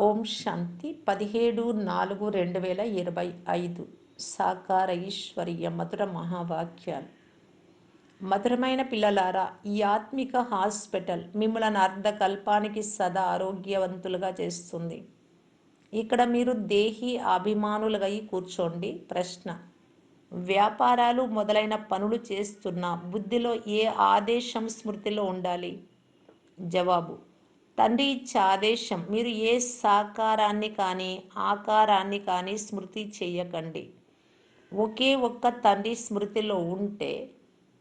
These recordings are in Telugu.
ఓం శాంతి. పదిహేడు నాలుగు రెండు వేల ఇరవై ఐదు. సాకార ఈశ్వరీయ మధుర మహావాక్యాలు. మధురమైన పిల్లలారా ఈ ఆత్మిక హాస్పిటల్ మిమ్మల్ని అర్ధకల్పానికి సదా ఆరోగ్యవంతులుగా చేస్తుంది. ఇక్కడ మీరు దేహి అభిమానులుగా కూర్చోండి. ప్రశ్న. వ్యాపారాలు మొదలైన పనులు చేస్తున్న బుద్ధిలో ఏ ఆదేశం స్మృతిలో ఉండాలి? జవాబు. తండ్రి ఇచ్చే ఆదేశం. మీరు ఏ సాకారాన్ని కానీ ఆకారాన్ని కానీ స్మృతి చేయకండి. ఒకే ఒక్క తండ్రి స్మృతిలో ఉంటే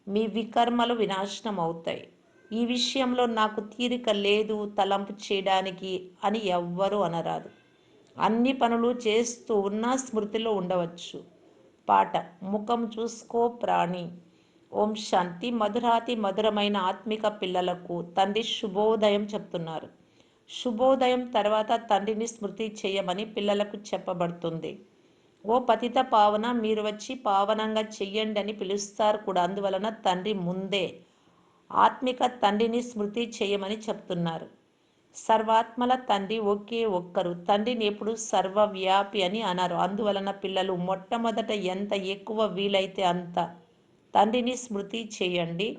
మీ వికర్మలు వినాశనం అవుతాయి. ఈ విషయంలో నాకు తీరిక లేదు తలంపు చేయడానికి అని ఎవ్వరూ అనరాదు. అన్ని పనులు చేస్తూ ఉన్న స్మృతిలో ఉండవచ్చు. పాట ముఖం చూసుకో ప్రాణి. ఓం శాంతి. మధురాతి మధురమైన ఆత్మిక పిల్లలకు తండ్రి శుభోదయం చెప్తున్నారు. శుభోదయం తర్వాత తండ్రిని స్మృతి చేయమని పిల్లలకు చెప్పబడుతుంది. ఓ పతిత పావన మీరు వచ్చి పావనంగా చెయ్యండి అని పిలుస్తారు కూడా. అందువలన తండ్రి ముందే ఆత్మిక తండ్రిని స్మృతి చేయమని చెప్తున్నారు. సర్వాత్మల తండ్రి ఒకే ఒక్కరు. తండ్రిని ఎప్పుడు సర్వవ్యాపి అని అన్నారు. అందువలన పిల్లలు మొట్టమొదట ఎంత ఎక్కువ వీలైతే అంత తండ్రిని స్మృతి చేయండి.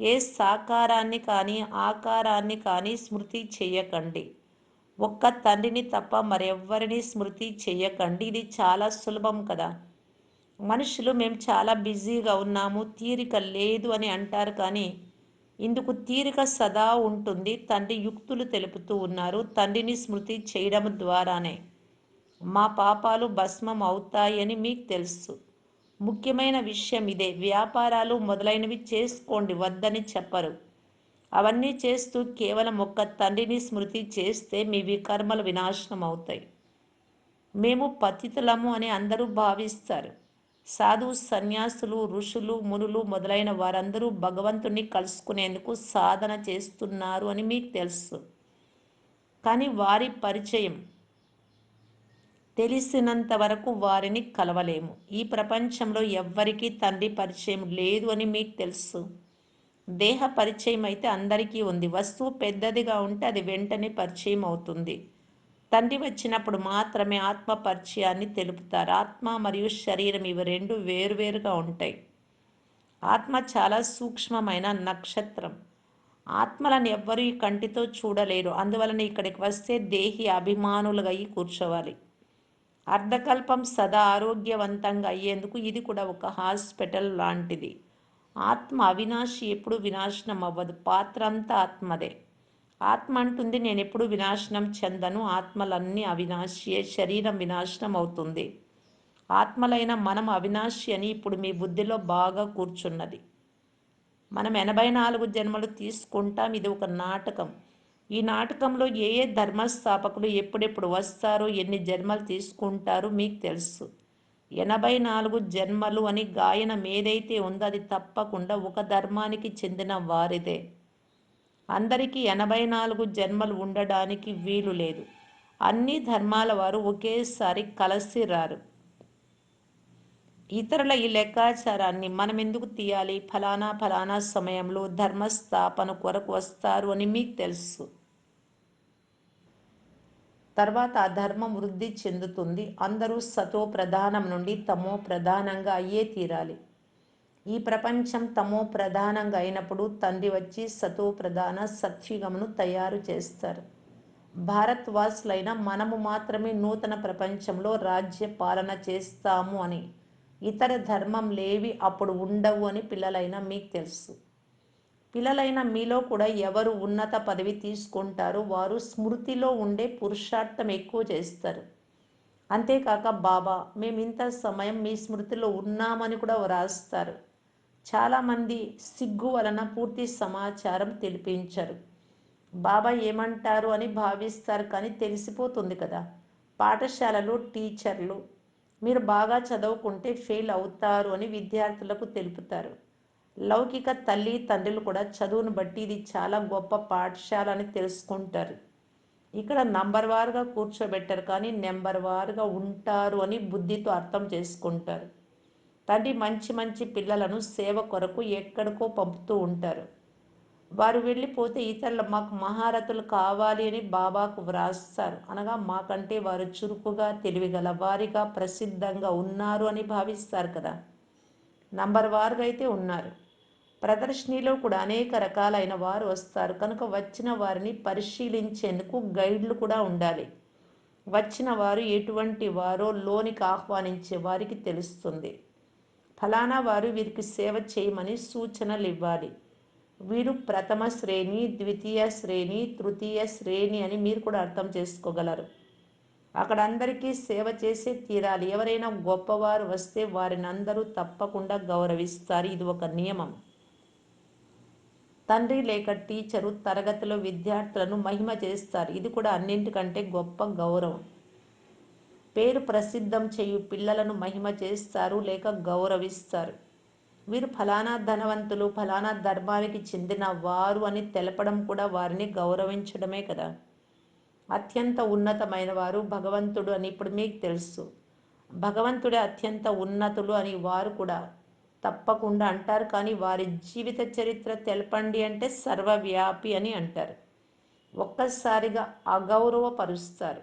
ఏ సాకారాన్ని కానీ ఆకారాన్ని కానీ స్మృతి చేయకండి. ఒక్క తండ్రిని తప్ప మరెవ్వరిని స్మృతి చేయకండి. ఇది చాలా సులభం కదా. మనుషులు మేము చాలా బిజీగా ఉన్నాము. తీరిక లేదు అని అంటారు కానీ ఇందుకు తీరిక సదా ఉంటుంది. తండ్రి యుక్తులు తెలుపుతూ ఉన్నారు. తండ్రిని స్మృతి చేయడం ద్వారానే. మా పాపాలు భస్మం అవుతాయని మీకు తెలుసు. ముఖ్యమైన విషయం ఇదే. వ్యాపారాలు మొదలైనవి చేసుకోండి వద్దని చెప్పరు. అవన్నీ చేస్తూ కేవలం ఒక్క తండ్రిని స్మృతి చేస్తే మీ వికర్మలు వినాశనం అవుతాయి మేము పతితులము అని అందరూ భావిస్తారు. సాధు సన్యాసులు ఋషులు మునులు మొదలైన వారందరూ భగవంతుణ్ణి కలుసుకునేందుకు సాధన చేస్తున్నారు అని మీకు తెలుసు. కానీ వారి పరిచయం తెలిసినంత వరకు వారిని కలవలేము. ఈ ప్రపంచంలో ఎవ్వరికీ తండ్రి పరిచయం లేదు అని మీకు తెలుసు. దేహ పరిచయం అయితే అందరికీ ఉంది. వస్తువు పెద్దదిగా ఉంటే అది వెంటనే పరిచయం అవుతుంది. తండ్రి వచ్చినప్పుడు మాత్రమే ఆత్మ పరిచయాన్ని తెలుపుతారు. ఆత్మ మరియు శరీరం ఇవి రెండు వేరువేరుగా ఉంటాయి. ఆత్మ చాలా సూక్ష్మమైన నక్షత్రం. ఆత్మలను ఎవ్వరూ ఈ కంటితో చూడలేరు. అందువలన ఇక్కడికి వస్తే దేహి అభిమానులుగా కూర్చోవాలి. అర్ధకల్పం సదా ఆరోగ్యవంతంగా అయ్యేందుకు ఇది కూడా ఒక హాస్పిటల్ లాంటిది. ఆత్మ అవినాశి ఎప్పుడు వినాశనం అవ్వదు. పాత్ర అంతా ఆత్మదే. ఆత్మ అంటుంది నేను ఎప్పుడు వినాశనం చెందను. ఆత్మలన్నీ అవినాశియే. శరీరం వినాశనం అవుతుంది. ఆత్మలైన మనం అవినాశి అని ఇప్పుడు మీ బుద్ధిలో బాగా కూర్చున్నది. మనం ఎనభై నాలుగు జన్మలు తీసుకుంటాం. ఇది ఒక నాటకం. ఈ నాటకంలో ఏ ఏ ధర్మస్థాపకులు ఎప్పుడెప్పుడు వస్తారో ఎన్ని జన్మలు తీసుకుంటారో మీకు తెలుసు. ఎనభై నాలుగు జన్మలు అని గాయనం ఏదైతే ఉందో అది తప్పకుండా ఒక ధర్మానికి చెందిన వారిదే. అందరికీ ఎనభై నాలుగు జన్మలు ఉండడానికి వీలు లేదు. అన్ని ధర్మాల వారు ఒకేసారి కలిసి రారు. ఇతరుల ఈ లెక్కాచారాన్ని మనం ఎందుకు తీయాలి? ఫలానా ఫలానా సమయంలో ధర్మస్థాపన కొరకు వస్తారు అని మీకు తెలుసు. తర్వాత ఆ ధర్మం వృద్ధి చెందుతుంది. అందరూ సతో ప్రధానం నుండి తమో ప్రధానంగా అయ్యే తీరాలి. ఈ ప్రపంచం తమో ప్రధానంగా అయినప్పుడు తండ్రి వచ్చి సతో ప్రధాన సత్యుగమును తయారు చేస్తారు. భారత్ వాసులైన మనము మాత్రమే నూతన ప్రపంచంలో రాజ్య పాలన చేస్తాము అని ఇతర ధర్మం లేవి అప్పుడు ఉండవు అని పిల్లలైన మీకు తెలుసు. పిల్లలైన మీలో కూడా ఎవరు ఉన్నత పదవి తీసుకుంటారో వారు స్మృతిలో ఉండే పురుషార్థం ఎక్కువ చేస్తారు. అంతేకాక బాబా మేము ఇంత సమయం మీ స్మృతిలో ఉన్నామని కూడా వ్రాస్తారు. చాలామంది సిగ్గు వలన పూర్తి సమాచారం తెలిపించరు. బాబా ఏమంటారు అని భావిస్తారు కానీ తెలిసిపోతుంది కదా. పాఠశాలలో టీచర్లు మీరు బాగా చదువుకుంటే ఫెయిల్ అవుతారు అని విద్యార్థులకు తెలుపుతారు. లౌకిక తల్లి తండ్రులు కూడా చదువును బట్టి ఇది చాలా గొప్ప పాఠశాల అని తెలుసుకుంటారు. ఇక్కడ నంబర్ వారుగా కూర్చోబెట్టరు కానీ నెంబర్ వారుగా ఉంటారు అని బుద్ధితో అర్థం చేసుకుంటారు. తండ్రి మంచి మంచి పిల్లలను సేవ కొరకు ఎక్కడికో పంపుతూ ఉంటారు. వారు వెళ్ళిపోతే ఇతరులు మాకు మహారథులు కావాలి అని బాబాకు వ్రాస్తారు. అనగా మాకంటే వారు చురుకుగా తెలివిగల వారిగా ప్రసిద్ధంగా ఉన్నారు అని భావిస్తారు కదా. నంబర్ వారుగా అయితే ఉన్నారు. ప్రదర్శనలో కూడా అనేక రకాలైన వారు వస్తారు. కనుక వచ్చిన వారిని పరిశీలించేందుకు గైడ్లు కూడా ఉండాలి. వచ్చిన వారు ఎటువంటి వారో లోనికి ఆహ్వానించే వారికి తెలుస్తుంది. ఫలానా వారు వీరికి సేవ చేయమని సూచనలు ఇవ్వాలి. వీరు ప్రథమ శ్రేణి ద్వితీయ శ్రేణి తృతీయ శ్రేణి అని మీరు కూడా అర్థం చేసుకోగలరు. అక్కడ అందరికీ సేవ చేసే తీరాలి. ఎవరైనా గొప్పవారు వస్తే వారిని అందరూ తప్పకుండా గౌరవిస్తారు. ఇది ఒక నియమం. తండ్రి లేక టీచరు తరగతిలో విద్యార్థులను మహిమ చేస్తారు. ఇది కూడా అన్నింటికంటే గొప్ప గౌరవం. పేరు ప్రసిద్ధం చేయు పిల్లలను మహిమ చేస్తారు లేక గౌరవిస్తారు. వీరు ఫలానా ధనవంతులు ఫలానా ధర్మానికి చెందిన వారు అని తెలపడం కూడా వారిని గౌరవించడమే కదా. అత్యంత ఉన్నతమైన వారు భగవంతుడు అని ఇప్పుడు మీకు తెలుసు. భగవంతుడే అత్యంత ఉన్నతులు అని వారు కూడా తప్పకుండా అంటారు. కానీ వారి జీవిత చరిత్ర తెలపండి అంటే సర్వవ్యాపి అని అంటారు. ఒక్కసారిగా అగౌరవపరుస్తారు.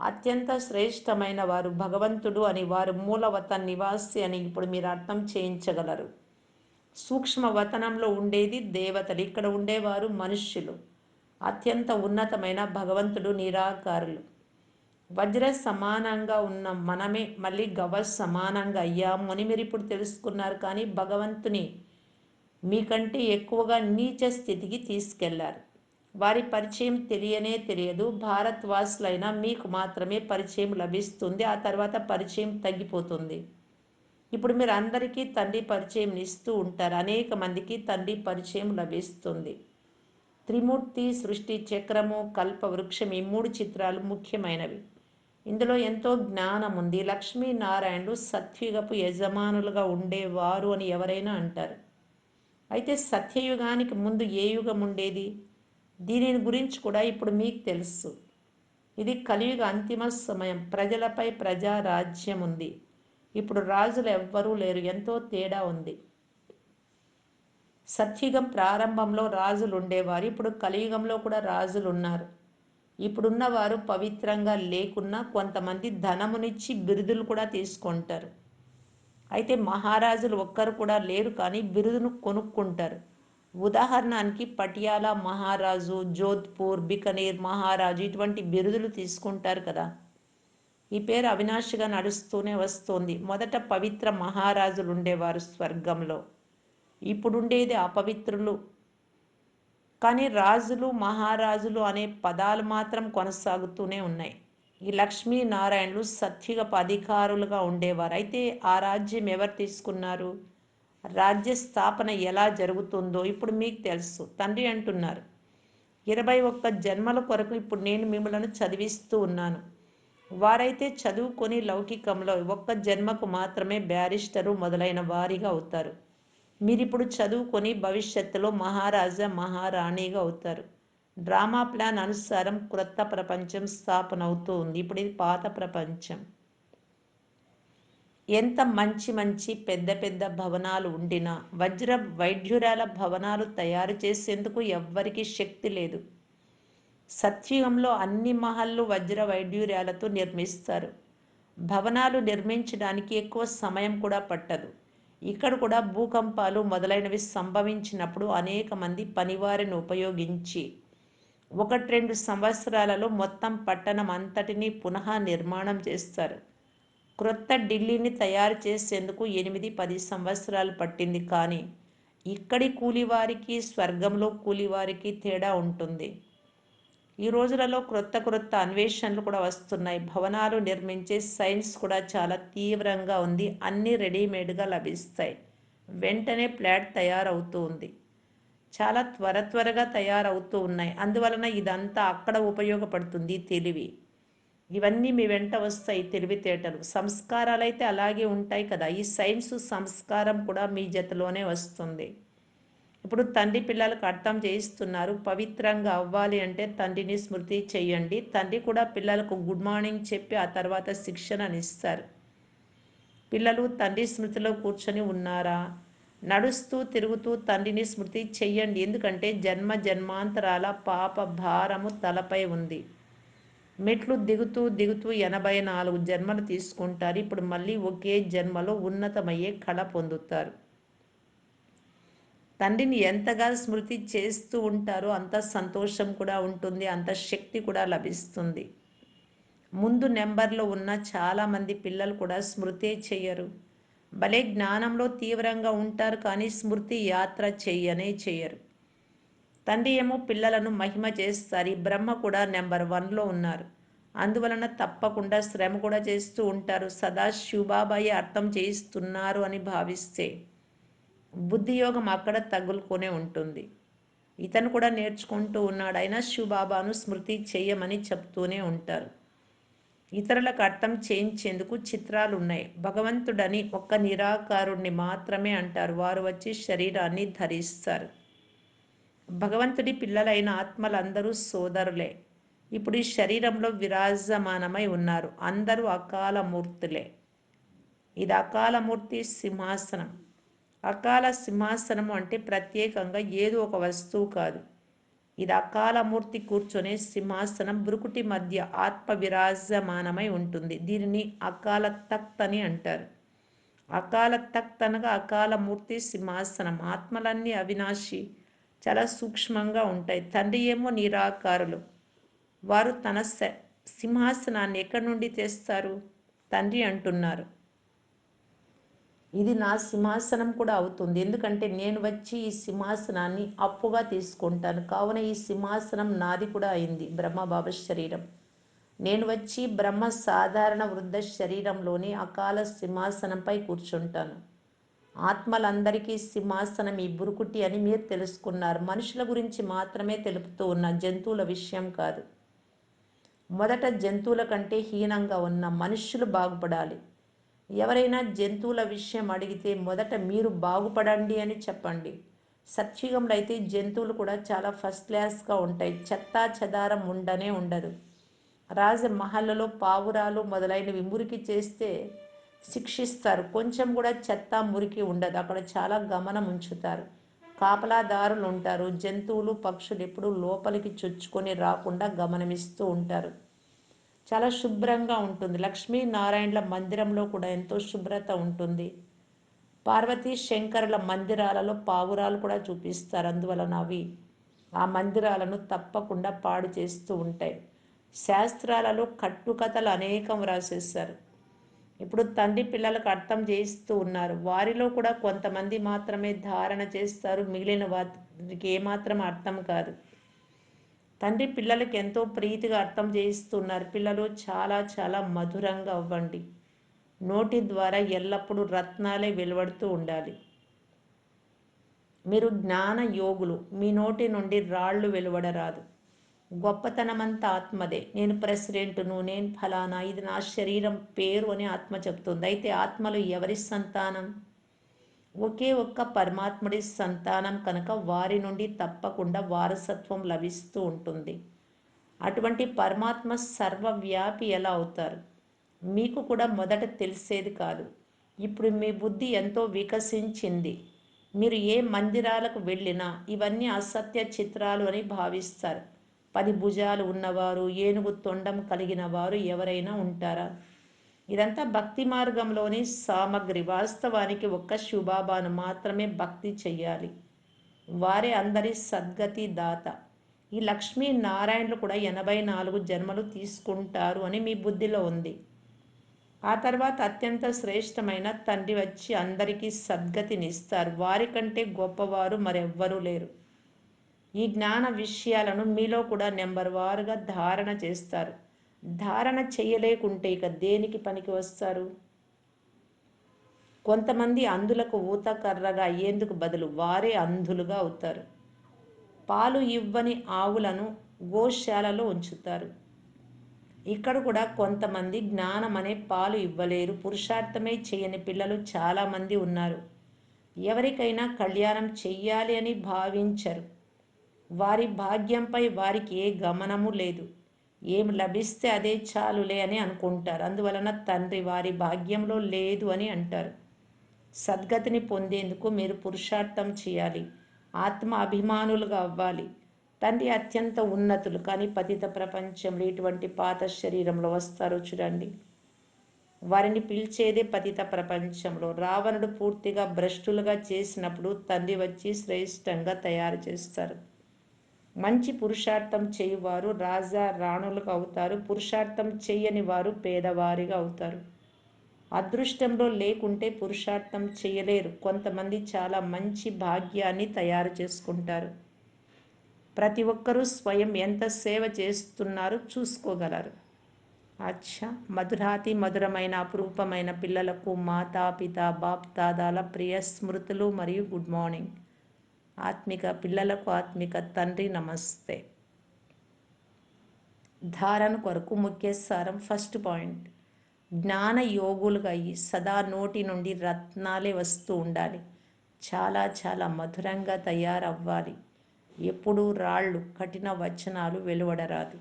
అత్యంత శ్రేష్టమైన వారు భగవంతుడు అని వారు మూలవత నివాసి అని ఇప్పుడు మీరు అర్థం చేయించగలరు. సూక్ష్మ వతనంలో ఉండేది దేవతలు. ఇక్కడ ఉండేవారు మనుష్యులు. అత్యంత ఉన్నతమైన భగవంతుడు నిరాకారులు. వజ్ర సమానంగా ఉన్న మనమే మళ్ళీ గవ సమానంగా అయ్యాము అని మీరు ఇప్పుడు తెలుసుకున్నారు. కానీ భగవంతుని మీకంటే ఎక్కువగా నీచ స్థితికి తీసుకెళ్ళారు. వారి పరిచయం తెలియనే తెలియదు. భారత్వాసులైనా మీకు మాత్రమే పరిచయం లభిస్తుంది. ఆ తర్వాత పరిచయం తగ్గిపోతుంది. ఇప్పుడు మీరు అందరికీ తండ్రి పరిచయం ఇస్తూ ఉంటారు. అనేక మందికి తండ్రి పరిచయం లభిస్తుంది. త్రిమూర్తి సృష్టి చక్రము కల్ప వృక్షం ఈ మూడు చిత్రాలు ముఖ్యమైనవి. ఇందులో ఎంతో జ్ఞానం ఉంది. లక్ష్మీనారాయణుడు సత్యుగపు యజమానులుగా ఉండేవారు అని ఎవరైనా అంటారు. అయితే సత్యయుగానికి ముందు ఏ యుగం ఉండేది? దీనిని గురించి కూడా ఇప్పుడు మీకు తెలుసు. ఇది కలియుగ అంతిమ సమయం. ప్రజలపై ప్రజారాజ్యం ఉంది. ఇప్పుడు రాజులు ఎవ్వరూ లేరు. ఎంతో తేడా ఉంది. సత్యుగం ప్రారంభంలో రాజులు ఉండేవారు ఇప్పుడు కలియుగంలో కూడా రాజులు ఉన్నారు ఇప్పుడున్న వారు పవిత్రంగా లేకున్నా కొంతమంది ధనమునిచ్చి బిరుదులు కూడా తీసుకుంటారు. అయితే మహారాజులు ఒక్కరు కూడా లేరు కానీ బిరుదును కొనుక్కుంటారు. ఉదాహరణకి పటియాలా మహారాజు జోధ్పూర్ బికనీర్ మహారాజు ఇటువంటి బిరుదులు తీసుకుంటారు కదా. ఈ పేరు అవినాశిగా నడుస్తూనే వస్తోంది. మొదట పవిత్ర మహారాజులు ఉండేవారు స్వర్గంలో. ఇప్పుడుండేది అపవిత్రులు. కానీ రాజులు మహారాజులు అనే పదాలు మాత్రం కొనసాగుతూనే ఉన్నాయి. ఈ లక్ష్మీనారాయణులు సత్యుగపు అధికారులుగా ఉండేవారు. అయితే ఆ రాజ్యం ఎవరు తీసుకున్నారు? రాజ్య స్థాపన ఎలా జరుగుతుందో ఇప్పుడు మీకు తెలుసు. తండ్రి అంటున్నారు ఇరవై ఒక్క జన్మల కొరకు ఇప్పుడు నేను మిమ్మలను చదివిస్తూ ఉన్నాను. వారైతే చదువుకొని లౌకికంలో ఒక్క జన్మకు మాత్రమే బ్యారిస్టరు మొదలైన వారిగా అవుతారు. మీరు ఇప్పుడు చదువుకొని భవిష్యత్తులో మహారాజా మహారాణిగా అవుతారు. డ్రామా ప్లాన్ అనుసారం క్రొత్త ప్రపంచం స్థాపన అవుతూ ఉంది. ఇప్పుడు ఇది పాత ప్రపంచం. ఎంత మంచి మంచి పెద్ద పెద్ద భవనాలు ఉండినా వజ్ర వైఢ్యురాల భవనాలు తయారు చేసేందుకు ఎవ్వరికి శక్తి లేదు. సత్యుగంలో అన్ని మహల్లు వజ్ర వైడ్యూర్యాలతో నిర్మిస్తారు. భవనాలు నిర్మించడానికి ఎక్కువ సమయం కూడా పట్టదు. ఇక్కడ కూడా భూకంపాలు మొదలైనవి సంభవించినప్పుడు అనేక మంది పనివారిని ఉపయోగించి ఒకటి రెండు సంవత్సరాలలో మొత్తం పట్టణం అంతటినీ పునః నిర్మాణం చేస్తారు. క్రొత్త ఢిల్లీని తయారు చేసేందుకు ఎనిమిది పది సంవత్సరాలు పట్టింది కానీ ఇక్కడి కూలివారికి స్వర్గంలో కూలివారికి తేడా ఉంటుంది. ఈ రోజులలో క్రొత్త క్రొత్త అన్వేషణలు కూడా వస్తున్నాయి. భవనాలు నిర్మించే సైన్స్ కూడా చాలా తీవ్రంగా ఉంది. అన్నీ రెడీమేడ్గా లభిస్తాయి. వెంటనే ఫ్లాట్ తయారవుతూ ఉంది. చాలా త్వర త్వరగా తయారవుతూ ఉన్నాయి. అందువలన ఇదంతా అక్కడ ఉపయోగపడుతుంది తెలివి. ఇవన్నీ మీ వెంట వస్తాయి తెలివితేటలు. సంస్కారాలు అయితే అలాగే ఉంటాయి కదా. ఈ సైన్స్ సంస్కారం కూడా మీ జతలోనే వస్తుంది. ఇప్పుడు తండ్రి పిల్లలకు అర్థం చేయిస్తున్నారు. పవిత్రంగా అవ్వాలి అంటే తండ్రిని స్మృతి చేయండి. తండ్రి కూడా పిల్లలకు గుడ్ మార్నింగ్ చెప్పి ఆ తర్వాత శిక్షణనిస్తారు పిల్లలు తండ్రి స్మృతిలో కూర్చొని ఉన్నారా? నడుస్తూ తిరుగుతూ తండ్రిని స్మృతి చెయ్యండి ఎందుకంటే జన్మ జన్మాంతరాల పాప భారము తలపై ఉంది. మెట్లు దిగుతూ దిగుతూ ఎనభై నాలుగు జన్మలు తీసుకుంటారు. ఇప్పుడు మళ్ళీ ఒకే జన్మలో ఉన్నతమయ్యే కళ పొందుతారు. తండ్రిని ఎంతగా స్మృతి చేస్తూ ఉంటారో అంత సంతోషం కూడా ఉంటుంది అంత శక్తి కూడా లభిస్తుంది. ముందు నెంబర్లో ఉన్న చాలామంది పిల్లలు కూడా స్మృతే చెయ్యరు. భలే జ్ఞానంలో తీవ్రంగా ఉంటారు కానీ స్మృతి యాత్ర చెయ్యనే చెయ్యరు. తండ్రి ఏమో పిల్లలను మహిమ చేస్తారు. ఈ బ్రహ్మ కూడా నెంబర్ వన్లో ఉన్నారు. అందువలన తప్పకుండా శ్రమ కూడా చేస్తూ ఉంటారు. సదా శివబాబాయి అర్థం చేయిస్తున్నారు అని భావిస్తే. బుద్ధి యోగం అక్కడ తగులుకొనే ఉంటుంది. ఇతను కూడా నేర్చుకుంటూ ఉన్నాడు. అయినా శివబాబాను స్మృతి చేయమని చెప్తూనే ఉంటారు. ఇతరులకు అర్థం చేయించేందుకు చిత్రాలు ఉన్నాయి భగవంతుడని ఒక్క నిరాకారుణ్ణి మాత్రమే అంటారు. వారు వచ్చి శరీరాన్ని ధరిస్తారు. భగవంతుడి పిల్లలైన ఆత్మలందరూ సోదరులే. ఇప్పుడు ఈ శరీరంలో విరాజమానమై ఉన్నారు. అందరూ అకాల మూర్తులే ఇది అకాలమూర్తి సింహాసనం. అకాల సింహాసనం అంటే ప్రత్యేకంగా ఏదో ఒక వస్తువు కాదు. ఇది అకాలమూర్తి కూర్చొనే సింహాసనం బ్రుకుటి మధ్య ఆత్మ విరాజమానమై ఉంటుంది. దీనిని అకాల తక్త్ అని అంటారు. అకాల తక్త్ అనగా అకాలమూర్తి సింహాసనం. ఆత్మలన్నీ అవినాశి చాలా సూక్ష్మంగా ఉంటాయి. తండ్రి ఏమో నిరాకారులు. వారు తన సింహాసనాన్ని ఎక్కడి నుండి తెస్తారు? తండ్రి అంటున్నారు. ఇది నా సింహాసనం కూడా అవుతుంది. ఎందుకంటే నేను వచ్చి ఈ సింహాసనాన్ని అప్పుగా తీసుకుంటాను. కావున ఈ సింహాసనం నాది కూడా అయింది. బ్రహ్మబాబా శరీరం. నేను వచ్చి బ్రహ్మ సాధారణ వృద్ధ శరీరంలోని అకాల సింహాసనంపై కూర్చుంటాను. ఆత్మలందరికీ సింహాసనం ఈ బురుకుటి అని మీరు తెలుసుకున్నారు. మనుషుల గురించి మాత్రమే తెలుపుతూ ఉన్న జంతువుల విషయం కాదు. మొదట జంతువుల కంటే హీనంగా ఉన్న మనుష్యులు బాగుపడాలి. ఎవరైనా జంతువుల విషయం అడిగితే మొదట మీరు బాగుపడండి అని చెప్పండి. సత్యుగంలో అయితే జంతువులు కూడా చాలా ఫస్ట్ క్లాస్గా ఉంటాయి. చెత్తా చెదారం ఉండనే ఉండదు. రాజమహల్లలో పావురాలు మొదలైనవి మురికి చేస్తే శిక్షిస్తారు. కొంచెం కూడా చెత్త మురికి ఉండదు. అక్కడ చాలా గమనం ఉంచుతారు. కాపలాదారులు ఉంటారు. జంతువులు పక్షులు ఎప్పుడూ లోపలికి చొచ్చుకొని రాకుండా గమనమిస్తూ ఉంటారు. చాలా శుభ్రంగా ఉంటుంది. లక్ష్మీనారాయణుల మందిరంలో కూడా ఎంతో శుభ్రత ఉంటుంది. పార్వతీ శంకరుల మందిరాలలో పావురాలు కూడా చూపిస్తారు. అందువలన అవి ఆ మందిరాలను తప్పకుండా పాడు చేస్తూ ఉంటాయి. శాస్త్రాలలో కట్టుకథలు అనేకం రాసేస్తారు ఇప్పుడు తండ్రి పిల్లలకు అర్థం చేయిస్తూ ఉన్నారు. వారిలో కూడా కొంతమంది మాత్రమే ధారణ చేస్తారు. మిగిలిన వారికి ఏమాత్రం అర్థం కాదు. తండ్రి పిల్లలకి ఎంతో ప్రీతిగా అర్థం చేయిస్తున్నారు. పిల్లలు చాలా చాలా మధురంగా అవ్వండి. నోటి ద్వారా ఎల్లప్పుడూ రత్నాలే వెలువడుతూ ఉండాలి. మీరు జ్ఞాన యోగులు. మీ నోటి నుండి రాళ్ళు వెలువడరాదు. గొప్పతనమంతా ఆత్మదే. నేను ప్రెసిడెంట్ను నేను ఫలానా ఇది నా శరీరం పేరు అని ఆత్మ చెప్తుంది. అయితే ఆత్మలు ఎవరి సంతానం? ఒకే ఒక్క పరమాత్ముడి సంతానం కనుక వారి నుండి తప్పకుండా వారసత్వం లభిస్తూ ఉంటుంది. అటువంటి పరమాత్మ సర్వవ్యాపి ఎలా అవుతారు? మీకు కూడా మొదట తెలిసేది కాదు. ఇప్పుడు మీ బుద్ధి ఎంతో వికసించింది. మీరు ఏ మందిరాలకు వెళ్ళినా ఇవన్నీ అసత్య చిత్రాలు అని భావిస్తారు. పది భుజాలు ఉన్నవారు ఏనుగు తొండం కలిగిన వారు ఎవరైనా ఉంటారా? ఇదంతా భక్తి మార్గంలోని సామగ్రి. వాస్తవానికి ఒక్క శివబాబాను మాత్రమే భక్తి చెయ్యాలి. వారే అందరి సద్గతి దాత. ఈ లక్ష్మీ నారాయణులు కూడా ఎనభై నాలుగు జన్మలు తీసుకుంటారు అని మీ బుద్ధిలో ఉంది. ఆ తర్వాత అత్యంత శ్రేష్టమైన తండ్రి వచ్చి అందరికీ సద్గతినిస్తారు వారికంటే గొప్పవారు మరెవ్వరూ లేరు. ఈ జ్ఞాన విషయాలను మీలో కూడా నెంబర్ వారుగా ధారణ చేస్తారు. ధారణ చేయలేకుంటే ఇక దేనికి పనికి వస్తారు? కొంతమంది అందులకు ఊతకర్రగా అయ్యేందుకు బదులు వారే అంధులుగా అవుతారు. పాలు ఇవ్వని ఆవులను గోశాలలో ఉంచుతారు. ఇక్కడ కూడా కొంతమంది జ్ఞానం అనే పాలు ఇవ్వలేరు. పురుషార్థమే చేయని పిల్లలు చాలామంది ఉన్నారు. ఎవరికైనా కళ్యాణం చెయ్యాలి అని భావించరు. వారి భాగ్యంపై వారికి ఏ గమనము లేదు. ఏం లభిస్తే అదే చాలులే అని అనుకుంటారు. అందువలన తండ్రి వారి భాగ్యంలో లేదు అని అంటారు. సద్గతిని పొందేందుకు మీరు పురుషార్థం చేయాలి. ఆత్మ అభిమానులుగా అవ్వాలి. తండ్రి అత్యంత ఉన్నతులు కానీ పతిత ప్రపంచంలో ఇటువంటి పాత శరీరంలో వస్తారు చూడండి. వారిని పిలిచేదే పతిత ప్రపంచంలో. రావణుడు పూర్తిగా భ్రష్టులుగా చేసినప్పుడు తండ్రి వచ్చి శ్రేష్టంగా తయారు చేస్తారు. మంచి పురుషార్థం చేయువారు రాజా రాణులుగా అవుతారు. పురుషార్థం చేయని వారు పేదవారిగా అవుతారు. అదృష్టంలో లేకుంటే పురుషార్థం చేయలేరు. కొంతమంది చాలా మంచి భాగ్యాన్ని తయారు చేసుకుంటారు. ప్రతి ఒక్కరూ స్వయం ఎంత సేవ చేస్తున్నారో చూసుకోగలరు. అచ్చా! మధురాతి మధురమైన అపురూపమైన పిల్లలకు మాతా పిత బాప్ దాదాల ప్రియ స్మృతులు మరియు గుడ్ మార్నింగ్. ఆత్మిక పిల్లలకు ఆత్మిక తండ్రి నమస్తే. ధారణ కొరకు ముఖ్య సారం ఫస్ట్ పాయింట్. జ్ఞాన యోగులుగా అయ్యి సదా నోటి నుండి రత్నాలే వస్తూ ఉండాలి. చాలా చాలా మధురంగా తయారవ్వాలి. ఎప్పుడూ రాళ్ళు కఠిన వచనాలు వెలువడరాదు.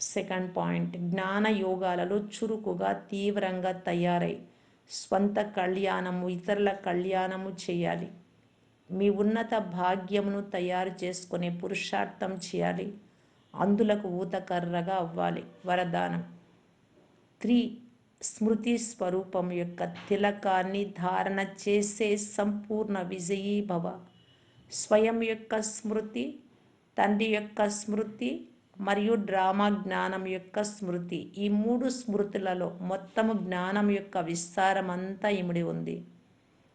Second point. జ్ఞాన యోగాలలో చురుకుగా తీవ్రంగా తయారై స్వంత కళ్యాణము ఇతరుల కళ్యాణము చేయాలి. మీ ఉన్నత భాగ్యమును తయారు చేసుకునే పురుషార్థం చేయాలి. అందులకు ఊతకర్రగా అవ్వాలి. వరదానం. త్రీ స్మృతి స్వరూపం యొక్క తిలకాన్ని ధారణ చేసే సంపూర్ణ విజయీ భవ స్వయం యొక్క స్మృతి తండ్రి యొక్క స్మృతి మరియు డ్రామా జ్ఞానం యొక్క స్మృతి. ఈ మూడు స్మృతులలో మొత్తము జ్ఞానం యొక్క విస్తారమంతా ఇమిడి ఉంది.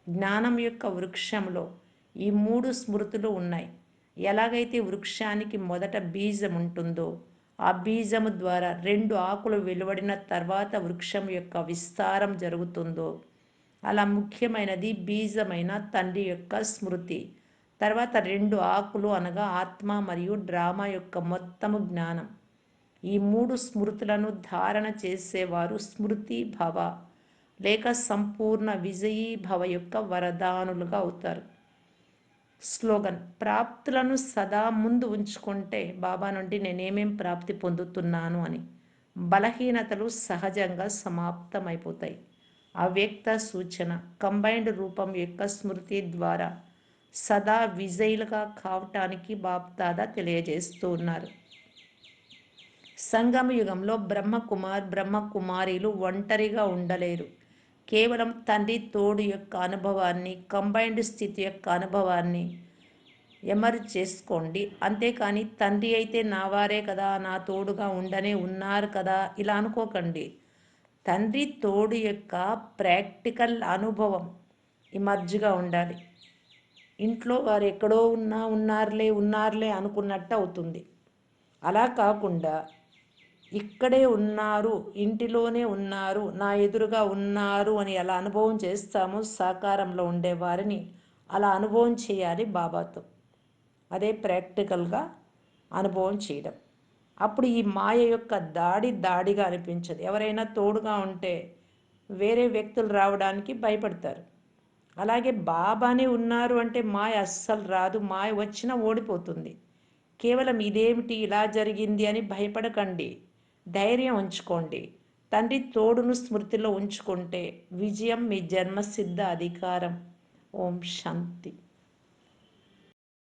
జ్ఞానం యొక్క వృక్షంలో ఈ మూడు స్మృతులు ఉన్నాయి. ఎలాగైతే వృక్షానికి మొదట బీజం ఉంటుందో ఆ బీజము ద్వారా రెండు ఆకులు వెలువడిన తర్వాత వృక్షం యొక్క విస్తారం జరుగుతుందో అలా ముఖ్యమైనది బీజమైన తండ్రి యొక్క స్మృతి. తర్వాత రెండు ఆకులు అనగా ఆత్మ మరియు డ్రామా యొక్క మొత్తము జ్ఞానం. ఈ మూడు స్మృతులను ధారణ చేసేవారు స్మృతి భవ లేక సంపూర్ణ విజయీ భవ యొక్క వరదానులుగా అవుతారు. స్లోగన్ ప్రాప్తులను సదా ముందు ఉంచుకుంటే బాబా నుండి నేనేమేం ప్రాప్తి పొందుతున్నాను అని. బలహీనతలు సహజంగా సమాప్తమైపోతాయి. అవ్యక్త సూచన కంబైన్డ్ రూపం యొక్క స్మృతి ద్వారా సదా విజయులుగా కావటానికి బాప్దాదా తెలియజేస్తూ ఉన్నారు. సంగమ యుగంలో బ్రహ్మకుమార్ బ్రహ్మకుమారీలు ఒంటరిగా ఉండలేరు. కేవలం తండ్రి తోడు యొక్క అనుభవాన్ని కంబైన్డ్ స్థితి యొక్క అనుభవాన్ని ఎమరు చేసుకోండి. అంతేకాని తండ్రి అయితే నా వారే కదా నా తోడుగా ఉండనే ఉన్నారు కదా ఇలా అనుకోకండి. తండ్రి తోడు యొక్క ప్రాక్టికల్ అనుభవం ఇమర్జ్గా ఉండాలి. ఇంట్లో వారు ఎక్కడో ఉన్నా ఉన్నారులే ఉన్నారులే అనుకున్నట్టు అవుతుంది. అలా కాకుండా ఇక్కడే ఉన్నారు ఇంటిలోనే ఉన్నారు నా ఎదురుగా ఉన్నారు అని ఎలా అనుభవం చేస్తామో సాకారంలో ఉండే వారిని అలా అనుభవం చేయాలి బాబాతో. అదే ప్రాక్టికల్గా అనుభవం చేయడం. అప్పుడు ఈ మాయ యొక్క దాడి దాడిగా అనిపించదు. ఎవరైనా తోడుగా ఉంటే వేరే వ్యక్తులు రావడానికి భయపడతారు. అలాగే బాబానే ఉన్నారు అంటే మాయ అస్సలు రాదు మాయ వచ్చినా ఓడిపోతుంది. కేవలం ఇదేమిటి ఇలా జరిగింది అని భయపడకండి. ధైర్యం ఉంచుకోండి. తండ్రి తోడును స్మృతిలో ఉంచుకుంటే విజయం మీ జన్మసిద్ధ అధికారం. ఓం శాంతి.